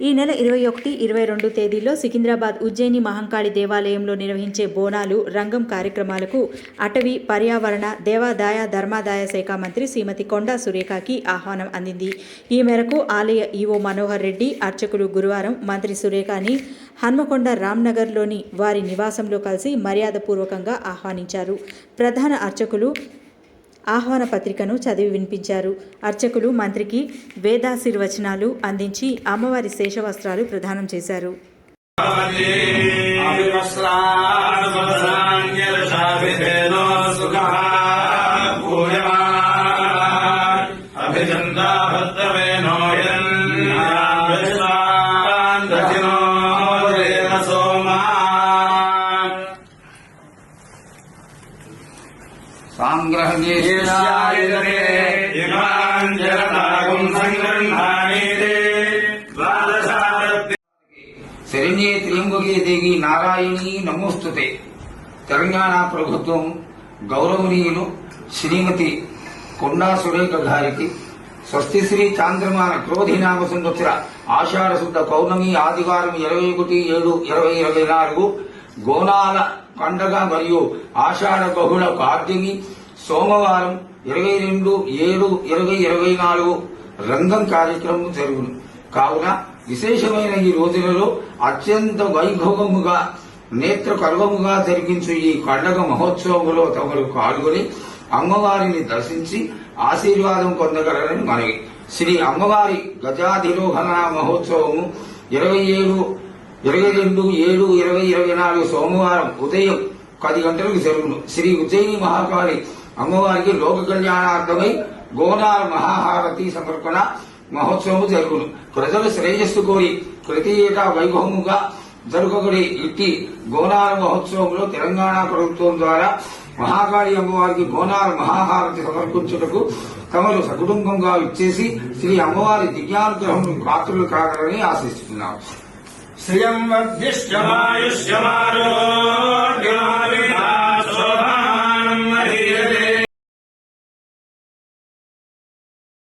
ఈ నెల ఇరవై ఒకటి ఇరవై రెండు తేదీల్లో సికింద్రాబాద్ ఉజ్జయిని మహంకాళి దేవాలయంలో నిర్వహించే బోనాలు రంగం కార్యక్రమాలకు అటవీ పర్యావరణ దేవాదాయ ధర్మాదాయ శాఖ మంత్రి శ్రీమతి కొండా సురేఖకి ఆహ్వానం అందింది. ఈ మేరకు ఆలయ ఈవో మనోహర్ రెడ్డి అర్చకులు గురువారం మంత్రి సురేఖని హన్మకొండ రామ్నగర్లోని వారి నివాసంలో కలిసి మర్యాదపూర్వకంగా ఆహ్వానించారు. ప్రధాన అర్చకులు ఆహ్వాన పత్రికను చదివి వినిపించారు. అర్చకులు మంత్రికి వేదాశీర్వచనాలు అందించి అమ్మవారి శేషవస్త్రాలు ప్రదానం చేశారు. అభివస్త్రాభిధేనో సాంగ్రహేశాయతే ఇమాంజలతాగం శరణ్యే త్రియంబకే దేవి నారాయణి నమోస్తుతే. తెలంగాణ ప్రభుత్వం గౌరవనీయులు శ్రీమతి కొండా సురేఖ గారికి స్వస్తి శ్రీ చాంద్రమాన క్రోధినామ సంవత్సర ఆషాఢ శుద్ధ పౌర్ణమి ఆదివారం ఇరవై ఒకటి ఏడు ఇరవై ఇరవై నాలుగు గోనాల పండగ మరియు ఆషాఢ బహుళ పాడ్యమి సోమవారం ఇరవై రెండు ఏడు ఇరవై ఇరవై నాలుగు రంగం కార్యక్రమం జరుగును. కావున విశేషమైన ఈ రోజులలో అత్యంత వైభవముగా నేత్ర కర్వముగా జరిగించు ఈ పండగ మహోత్సవంలో తమరు పాల్గొని అమ్మవారిని దర్శించి ఆశీర్వాదం పొందగలరని మనవి. శ్రీ అమ్మవారి గజాధిరోహణ మహోత్సవము ఇరవై ఏడు ఇరవై రెండు ఏడు ఇరవై ఇరవై నాలుగు సోమవారం ఉదయం పది గంటలకు జరుగును. శ్రీ ఉజ్జయిని మహాకాళి అమ్మవారికి లోక కళ్యాణార్థమై గోనార మహాహారతి సమర్పణ మహోత్సవం జరుగును. ప్రజలు శ్రేయస్సు కోరి ప్రతి ఏటా వైభవముగా జరుగుబడి ఇట్టి గోనార మహోత్సవంలో తెలంగాణ ప్రభుత్వం ద్వారా మహాకాళి అమ్మవారికి గోనార మహాహారతి సమర్పించుటకు తమరు సకుటుంబంగా ఇచ్చేసి శ్రీ అమ్మవారి దివ్యానుగ్రహం పాత్రలు కాగలని ఆశిస్తున్నాం श्रियं वर्धिष्यमायुष्यमारोग्यमाविधा